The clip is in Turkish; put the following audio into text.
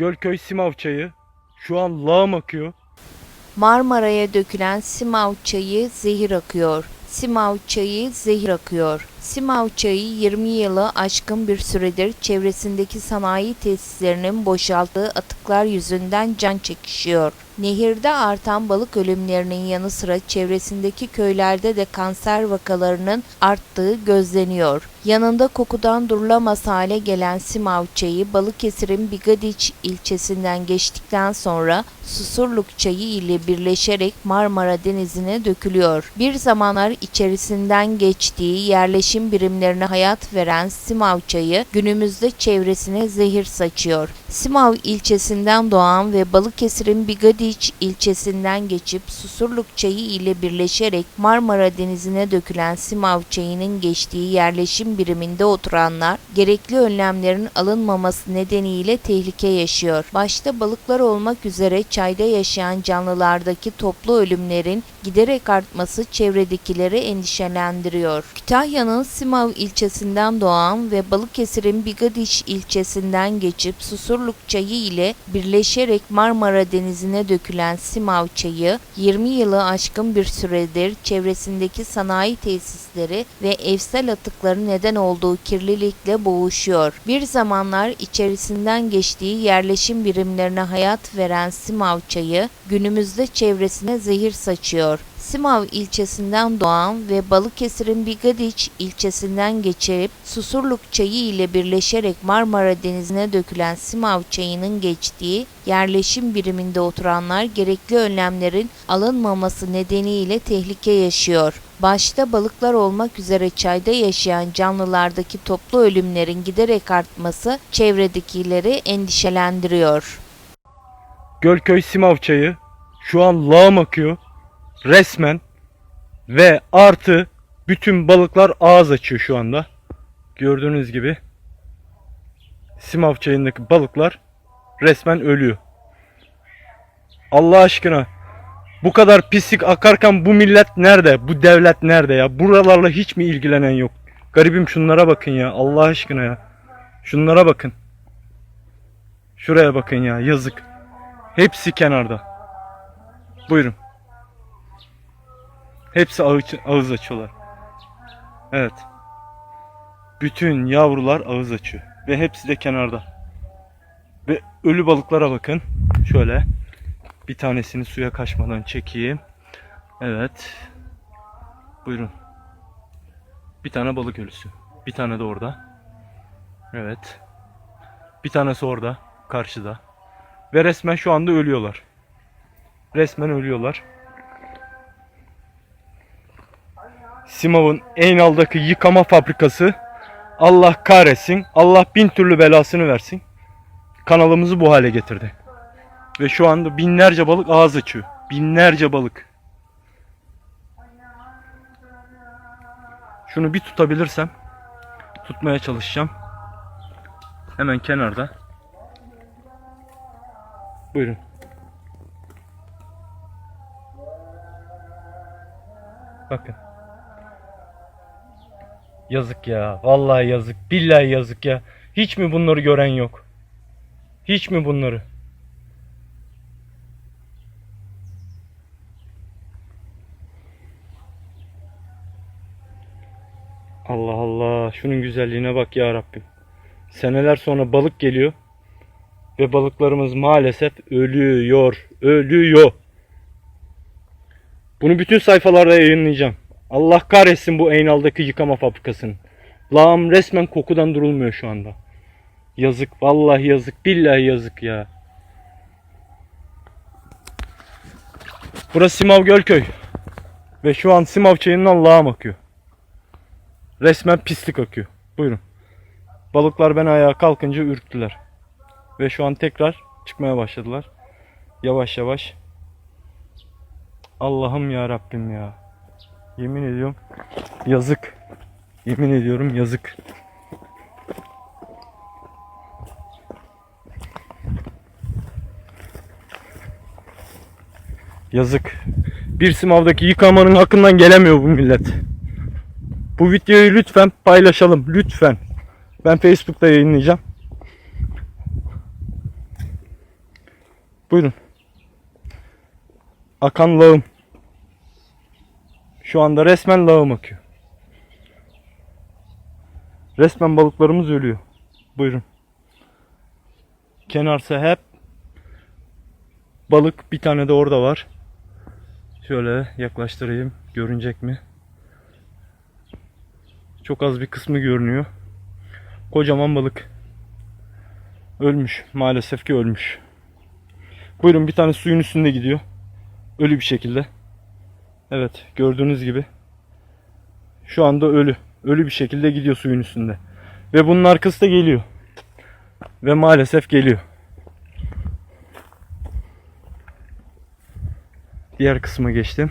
Gölköy Simav çayı. Şu an lağım akıyor. Marmara'ya dökülen Simav çayı zehir akıyor. Simav çayı zehir akıyor. Simav çayı 20 yılı aşkın bir süredir çevresindeki sanayi tesislerinin boşalttığı atıklar yüzünden can çekişiyor. Nehirde artan balık ölümlerinin yanı sıra çevresindeki köylerde de kanser vakalarının arttığı gözleniyor. Yanında kokudan durulamaz hale gelen Simav çayı Balıkesir'in Bigadiç ilçesinden geçtikten sonra Susurluk çayı ile birleşerek Marmara Denizi'ne dökülüyor. Bir zamanlar içerisinden geçtiği yerleşim birimlerine hayat veren Simav çayı günümüzde çevresine zehir saçıyor. Simav ilçesinden doğan ve Balıkesir'in Bigadiç ilçesinden geçip Susurluk çayı ile birleşerek Marmara Denizi'ne dökülen Simav çayının geçtiği yerleşim biriminde oturanlar gerekli önlemlerin alınmaması nedeniyle tehlike yaşıyor. Başta balıklar olmak üzere çayda yaşayan canlılardaki toplu ölümlerin giderek artması çevredekileri endişelendiriyor. Kütahya'nın Simav ilçesinden doğan ve Balıkesir'in Bigadiş ilçesinden geçip Susurluk çayı ile birleşerek Marmara Denizi'ne dökülen Simav çayı 20 yılı aşkın bir süredir çevresindeki sanayi tesisleri ve evsel atıkları neden olduğu kirlilikle boğuşuyor. Bir zamanlar içerisinden geçtiği yerleşim birimlerine hayat veren Simav çayı günümüzde çevresine zehir saçıyor. Simav ilçesinden doğan ve Balıkesir'in Bigadiç ilçesinden geçip Susurluk çayı ile birleşerek Marmara Denizi'ne dökülen Simav çayının geçtiği yerleşim biriminde oturanlar gerekli önlemlerin alınmaması nedeniyle tehlike yaşıyor. Başta balıklar olmak üzere çayda yaşayan canlılardaki toplu ölümlerin giderek artması çevredekileri endişelendiriyor. Gölköy Simav çayı. Şu an lağım akıyor. Resmen. Ve artı bütün balıklar ağız açıyor şu anda. Gördüğünüz gibi. Simav çayındaki balıklar resmen ölüyor. Allah aşkına bu kadar pislik akarken bu millet nerede? Bu devlet nerede ya? Buralarla hiç mi ilgilenen yok? Garibim şunlara bakın ya. Allah aşkına ya. Şunlara bakın. Şuraya bakın ya. Yazık. Hepsi kenarda. Buyurun. Hepsi ağız, açıyorlar. Evet. Bütün yavrular ağız açıyor. Ve hepsi de kenarda. Ve ölü balıklara bakın. Şöyle. Bir tanesini suya kaçmadan çekeyim. Evet. Buyurun. Bir tane balık ölüsü. Bir tane de orada. Evet. Bir tanesi orada. Karşıda. Ve resmen şu anda ölüyorlar. Resmen ölüyorlar. Simav'ın Eynal'daki yıkama fabrikası Allah kahretsin. Allah bin türlü belasını versin. Kanalımızı bu hale getirdi. Ve şu anda binlerce balık ağız açıyor. Binlerce balık. Şunu bir tutabilirsem tutmaya çalışacağım. Hemen kenarda. Buyurun. Bakın. Yazık ya. Vallahi yazık. Billahi yazık ya. Hiç mi bunları gören yok? Hiç mi bunları? Allah Allah. Şunun güzelliğine bak ya Rabbim. Seneler sonra balık geliyor. Ve balıklarımız maalesef ölüyor. Ölüyor. Bunu bütün sayfalarda yayınlayacağım. Allah kahretsin bu Eynal'daki yıkama fabrikasını. Lağım resmen kokudan durulmuyor şu anda. Yazık. Vallahi yazık. Billahi yazık ya. Burası Simav Gölköy. Ve şu an Simav çayından lağım akıyor. Resmen pislik akıyor. Buyurun. Balıklar ben ayağa kalkınca ürktüler. Ve şu an tekrar çıkmaya başladılar. Yavaş yavaş. Allah'ım ya Rabbim ya. Yemin ediyorum yazık. Yemin ediyorum yazık. Yazık. Bir simavdaki yıkamanın hakkından gelemiyor bu millet. Bu videoyu lütfen paylaşalım. Lütfen. Ben Facebook'ta yayınlayacağım. Buyurun. Akan lağım. Şu anda resmen lağım akıyor. Resmen balıklarımız ölüyor. Buyurun. Kenarsa hep balık. Bir tane de orada var. Şöyle yaklaştırayım. Görünecek mi? Çok az bir kısmı görünüyor. Kocaman balık. Ölmüş. Maalesef ki ölmüş. Buyurun bir tane suyun üstünde gidiyor. Ölü bir şekilde. Evet gördüğünüz gibi. Şu anda ölü. Ölü bir şekilde gidiyor suyun üstünde. Ve bunun arkası da geliyor. Ve maalesef geliyor. Diğer kısma geçtim.